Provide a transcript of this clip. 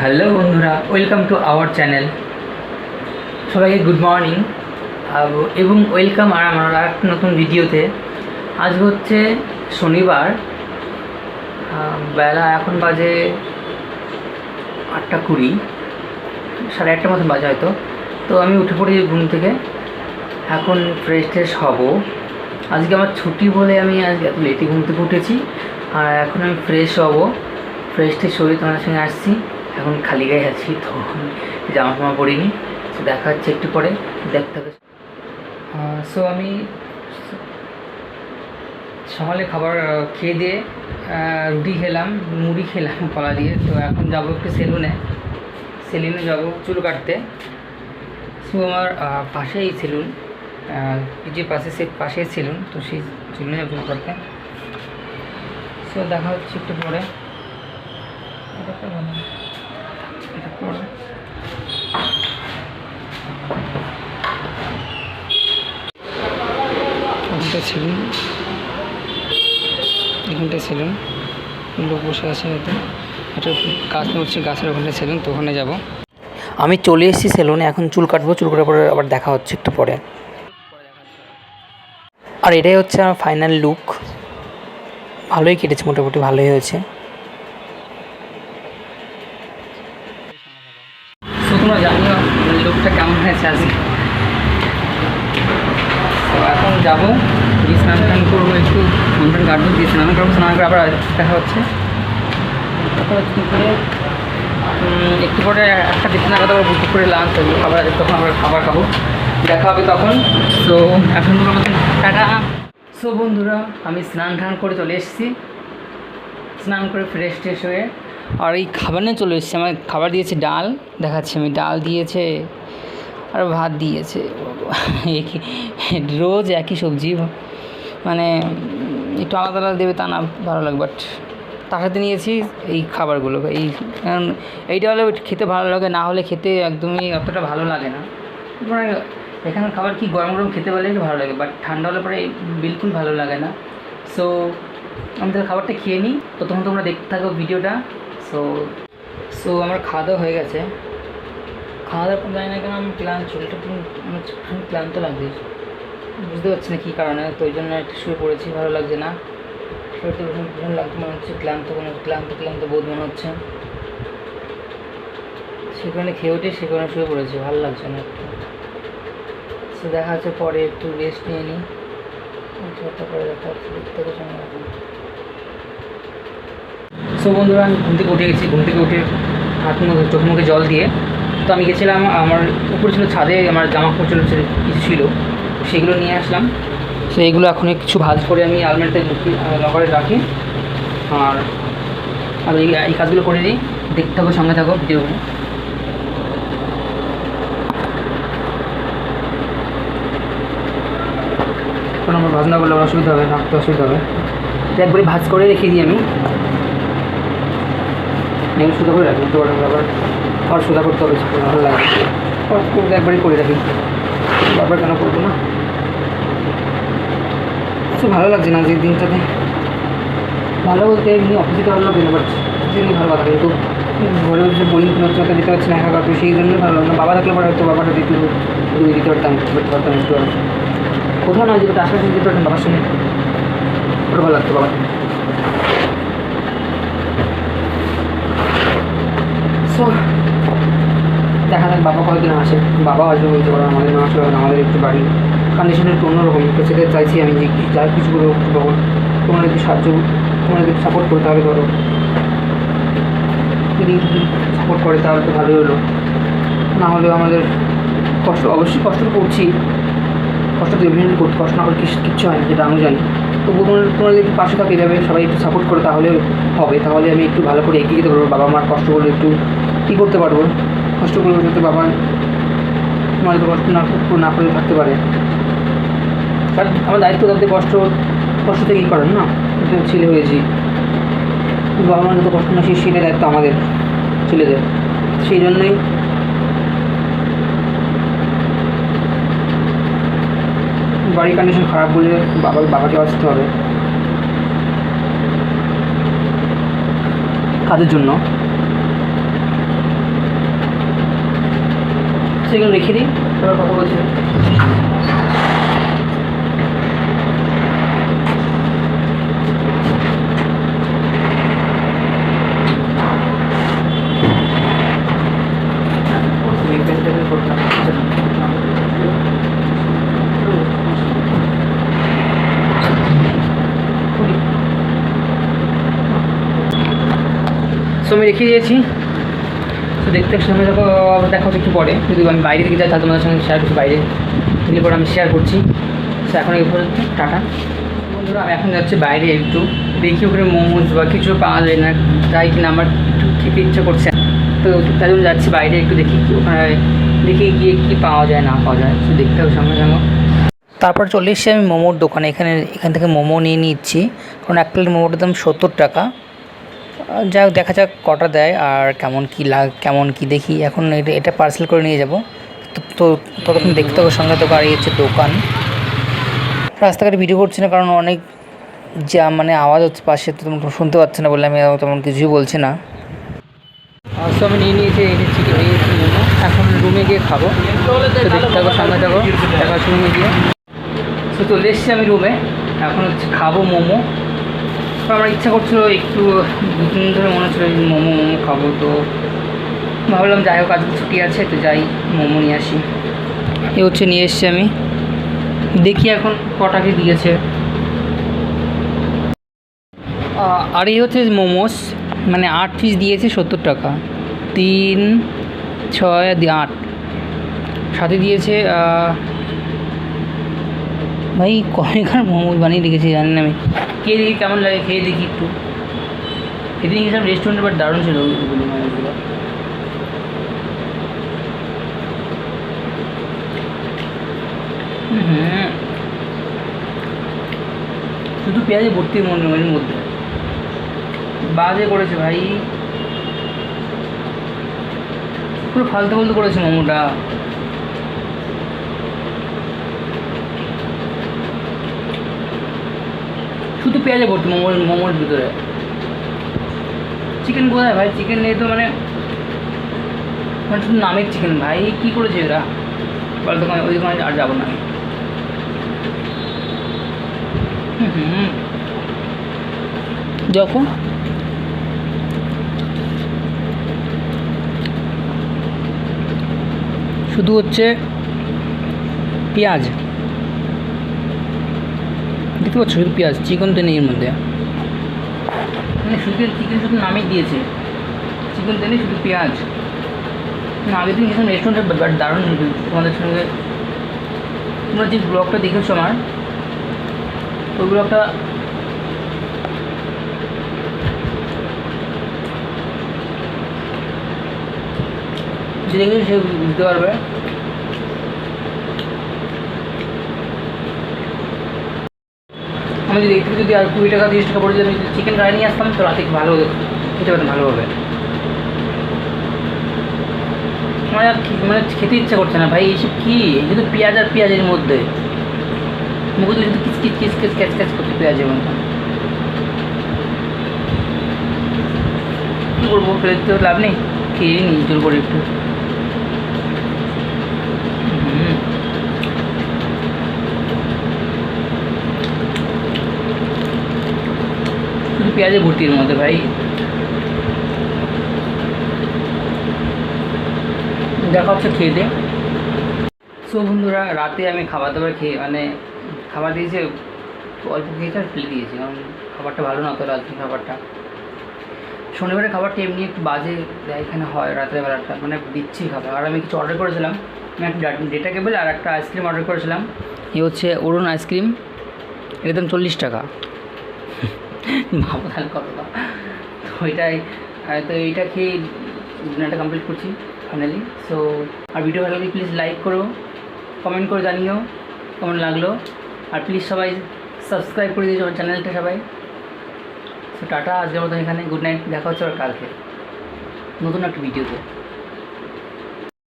Hello বন্ধুরা, welcome to our channel. সবাইকে good morning. এবং ওয়েলকাম আর আমার একটা নতুন ভিডিওতে। আজ হচ্ছে শনিবার। বেলা এখন বাজে আটটা কুড়ি, সাড়ে আটটার মতন বাজে হয়তো। তো আমি উঠে পড়ি ঘুম থেকে। এখন ফ্রেশ ট্রেশ হব। আজকে আমার ছুটি বলে আমি আজকে এত লেটে ঘুম থেকে উঠেছি। আর এখন আমি ফ্রেশ হব। ফ্রেশ ট্রেশ হয়ে তোমাদের সঙ্গে আসছি। এখন খালি গায়ে আছি, তো জামা ফামা পরিনি দেখা হচ্ছে একটু পরে, দেখতে হবে। সো আমি সকালে খাবার খেয়ে দিয়ে রুটি খেলাম, মুড়ি খেলাম কলা দিয়ে। তো এখন যাব একটু সেলুনে। সেলুনে যাব চুল কাটতে। সো আমার পাশেই সেলুন। যে পাশে সে পাশেই সেলুন, তো সেই সেলুনে যাব চুল কাটতে। সো দেখা হচ্ছে একটু পরে। এটা। এখানটা সেলুন এখানটায় সেলুন লোক বসে আছে হয়তো। একটা গাছ নড়ছে গাছের ওখানে সেলুন, তো ওখানে যাব। আমি চলে এসেছি সেলুনে, এখন চুল কাটবো, চুল কাটার পরে আবার দেখা হচ্ছে একটু পরে। আর এটাই হচ্ছে আমার ফাইনাল লুক ভালোই কেটেছে, মোটামুটি ভালোই হয়েছে। তো তোমরা জানিও লুকটা কেমন হয়েছে আজকে। তো এখন যাব দিয়ে স্নান টান করব একটু টান কাটবো দিয়ে স্নান করব, স্নান করে আবার দেখা হচ্ছে। একটু পরে একটা দিতে না আবার বুক করে লাঞ্চ হবে, খাবার তখন আবার খাবার খাব। দেখা হবে তখন। তো এখন টাটা। সো বন্ধুরা, আমি স্নান টান করে চলে এসেছি। স্নান করে ফ্রেশ ট্রেশ হয়ে আর এই খাবার নিয়ে চলে এসেছি। আমার খাবার দিয়েছে ডাল, দেখাচ্ছি আমি। ডাল দিয়েছে আর ভাত দিয়েছে। রোজ একই সবজি। মানে একটু আলাদা আলাদা দেবে তা না, ভালো লাগে। বাট তার সাথে নিয়েছি এই খাবারগুলো। এই, কারণ এইটা হলে খেতে ভালো লাগে, না হলে খেতে একদমই অতটা ভালো লাগে না। মানে এখানে খাবার কি গরম গরম খেতে পারলে ভালো লাগে বাট ঠান্ডা হলে পরে বিলকুল ভালো লাগে না। সো আমি তাহলে খাবারটা খেয়ে নিই। তো তোমরা দেখতে থাকো ভিডিওটা। সো সো আমার খাওয়া দাওয়া হয়ে গেছে। খাওয়া দাওয়ার পর জানি না কেন আমি পুরো আমার ভীষণ ক্লান্ত লাগছে। বুঝতে পারছি না কী কারণে, তো ওই জন্য একটু শুয়ে পড়েছি, ভালো লাগছে না। শরীরটা ভীষণ ভীষণ লাগছে, মনে হচ্ছে ক্লান্ত হচ্ছে ক্লান্ত ক্লান্ত বোধ মনে হচ্ছে। সেখানে খেয়ে উঠে সেখানে শুয়ে পড়েছি, ভালো লাগছে না একটু। সে দেখা যাচ্ছে পরে, একটু রেস্ট নিয়ে নিই। পরে দেখা হচ্ছে, দেখতে সো বন্ধুরা, আমি ঘুম থেকে উঠে গেছি। ঘুম থেকে উঠে হাত মুখে, চোখ মুখে জল দিয়ে তো আমি গেছিলাম, আমার উপরে ছিল ছাদে, আমার জামা কাপড় কিছু ছিল। সেগুলো নিয়ে আসলাম। তো এইগুলো এখন কিছু ভাজ করে আমি আলমারিতে লকারে রাখি। আর আর এই এই কাজগুলো করে দিই। দেখতে থাকো, সঙ্গে থাকো ভিডিওগুলো কোনো আমার ভাজ না করলে অসুবিধা হবে রাখতে অসুবিধা হবে। তো একবারে ভাজ করে রেখে দিই আমি। এগুলো সুদা করে রাখি তো আবার আর সুদা করতে হবে ভালো লাগে আর করতে একবারই করে রাখি। বারবার কেন করব না? কিছু ভালো লাগছে না যে দিনটাতে? ভালো বলতে এমনি অফিসে ভালো লাগবে না বাট ভালো কথা কিন্তু। ঘরে বসে বোরিং কোনো চোখে দিতে পারছি না একা কাকু সেই জন্য ভালো লাগে না। বাবা থাকলে পরে হয়তো বাবাটা দিতে দিতে পারতাম করতে পারতাম একটু আর কোথাও না যেটা আশপাশে দিতে পারতাম বাবার সঙ্গে। ভালো লাগতো বাবা সো দেখা যাক বাবা কয়েকদিন আসে। বাবা আসবে বলতে পারো, আমাদের না আসলে হবে আমাদের একটু বাড়ির কন্ডিশন একটু অন্যরকম তো সেটা চাইছি আমি যে যা কিছু করে হোক তখন তোমরা যদি সাহায্য, তোমরা যদি সাপোর্ট করো তাহলে ধরো যদি সাপোর্ট করে তাহলে তো ভালোই হলো। না হলেও আমাদের কষ্ট, অবশ্যই কষ্ট করছি। কষ্ট তো এমনি করতে কষ্ট না করে কিচ্ছু হয় না, যেটা আমি জানি। তবু তোমরা তোমরা যদি একটু পাশে থাকে যাবে সবাই একটু সাপোর্ট করে তাহলে হবে। তাহলে আমি একটু ভালো করে এগিয়ে যেতে পারব। বাবা মার কষ্টগুলো একটু কী করতে পারব? কষ্টগুলো যাতে বাবা আমার তো কষ্ট না না করে থাকতে পারে। কারণ আমার দায়িত্ব তাদের কষ্ট কষ্ট থেকেই করেন না? ছেলে হয়েছি। বাবা মার যত কষ্ট না সেই সেটাই দায়িত্ব আমাদের, ছেলেদের। সেই জন্যই বাড়ির কন্ডিশন খারাপ বলে বাবা, বাবাকে আসতে হবে। কাজের জন্য? এগুলো রেখে দিই তারপর কথা বলছি আমি রেখে দিয়েছি। দেখতে সময় দেখো দেখা একটু পরে। যদি আমি বাইরে থেকে যাই, তাহলে তোমাদের সঙ্গে শেয়ার করছি বাইরে। দিলে পরে আমি শেয়ার করছি। সে এখন এই পর্যন্ত, টাটা। বন্ধুরা, আমি এখন যাচ্ছি বাইরে একটু। দেখি ওখানে মোমোজ বা কিছু পাওয়া যায় না, তাই কিনা আমার একটু খেতে ইচ্ছে করছে তো তাই জন্য যাচ্ছি বাইরে একটু দেখি ওখানে, দেখি গিয়ে কী পাওয়া যায়, না পাওয়া যায়। দেখতে হবে সঙ্গে সঙ্গে। তারপর চলে এসেছি আমি মোমোর দোকানে। এখানে, এখান থেকে মোমো নিয়ে নিচ্ছি। কারণ এক প্লেট মোমোটার দাম সত্তর টাকা। যাক দেখা যাক কটা দেয় আর কেমন কী লাগ, কেমন কী দেখি। এখন এটা এটা পার্সেল করে নিয়ে যাব। তো ততক্ষণ দেখতে হবে সঙ্গে তো গাড়ি হচ্ছে দোকান। রাস্তাঘাটে ভিডিও করছি না, কারণ অনেক যা মানে আওয়াজ হচ্ছে পাশে, তো তোমরা শুনতে পাচ্ছ না বলে আমি তেমন কিছুই বলছি না। আমি নিয়ে নিয়েছি, এই যে এখন রুমে গিয়ে খাব। থাকো সামনে যাব দেখা রুমে গিয়ে। তো চলে এসেছি আমি রুমে এখন হচ্ছে খাব মোমো। আমার ইচ্ছা করছিল, একটু দুদিন ধরে মনে হচ্ছিল মোমো মোমো খাব তো। ভাবলাম যাই হোক আজকে ছুটি আছে, তো যাই, মোমো নিয়ে আসি। এ হচ্ছে নিয়ে এসছি আমি। দেখি এখন কটাকে দিয়েছে। আর এই হচ্ছে মোমোস মানে আট পিস দিয়েছে সত্তর টাকা। তিন, ছয় আট। সাথে দিয়েছে ভাই কয়কার মোমোস বানিয়ে রেখেছি জানি না আমি। খেয়ে দেখি, কেমন লাগে খেয়ে দেখি একটু। সেদিন গেছিলাম রেস্টুরেন্টে বাট দারুণ ছিল শুধু পেঁয়াজে ভর্তি মনের মধ্যে। বাজে করেছে ভাই। পুরো ফালতু ফালতু করেছে মোমোটা। শুধু পেঁয়াজে ভর্তি মোমোর মোমোর ভিতরে। চিকেন কোথায় ভাই? চিকেন নেই তো মানে মানে শুধু নামের চিকেন ভাই, কী করেছে এরা? বল দোকানে, ওই দোকানে আর যাব না হুম। দেখো। শুধু হচ্ছে পেঁয়াজ। দেখতে পাচ্ছ শুধু পেঁয়াজ, চিকেন তো নেই এর মধ্যে। মানে শুধু চিকেন শুধু নামই দিয়েছে। চিকেন তো নেই শুধু পেঁয়াজ। না আগের দিন গেছিলাম রেস্টুরেন্টে দারুণ তোমাদের সঙ্গে তোমরা যে ব্লগটা দেখেছ আমার, ওই ব্লগটা যে দেখেছে সে বুঝতে পারবে আমি যদি একটু যদি আর কুড়ি টাকা, তিরিশ টাকা পড়ে যদি চিকেন ফ্রাই নিয়ে আসতাম তো রাতে ভালো খেতে পারতাম ভালোভাবে মানে আর মানে খেতে ইচ্ছা করছে না। ভাই এইসব কী? শুধু পেঁয়াজ আর পেঁয়াজের মধ্যে। মুখে শুধু কিচ কিচ কিচ কিচ ক্যাচ ক্যাচ করছে পেঁয়াজের মতো কী করব? ফেলে দিতে লাভ নেই। খেয়ে নিই জোর করে একটু। পেঁয়াজে ভর্তির মধ্যে, ভাই। দেখা হচ্ছে খেয়ে সো বন্ধুরা, রাতে আমি খাবার দাবার খেয়ে মানে খাবার দিয়েছে, অল্প খেয়েছি আর ফেলে দিয়েছি, কারণ খাবারটা ভালো না তো রাত্রি খাবারটা। শনিবারের খাবারটা এমনি একটু বাজে এখানে হয় রাতের বেলাটা মানে দিচ্ছি খাবার। আর আমি কিছু অর্ডার করেছিলাম আমি একটা ডেটা কেবল আর একটা আইসক্রিম অর্ডার করেছিলাম। এ হচ্ছে অরুণ আইসক্রিম এর দাম চল্লিশ টাকা। ভাবো তাহলে কতটা তো ওইটাই তো এইটা খেয়ে ডিনারটা কমপ্লিট করছি ফাইনালি সো আর ভিডিও ভালো লাগলে প্লিজ লাইক করো কমেন্ট করে জানিও কেমন লাগল। আর প্লিজ সবাই সাবস্ক্রাইব করে দিয়েছ আমার চ্যানেলটা সবাই। সো টাটা, আজকের মতন এখানে গুড নাইট দেখা হচ্ছে আবার কালকে। নতুন একটা ভিডিওতে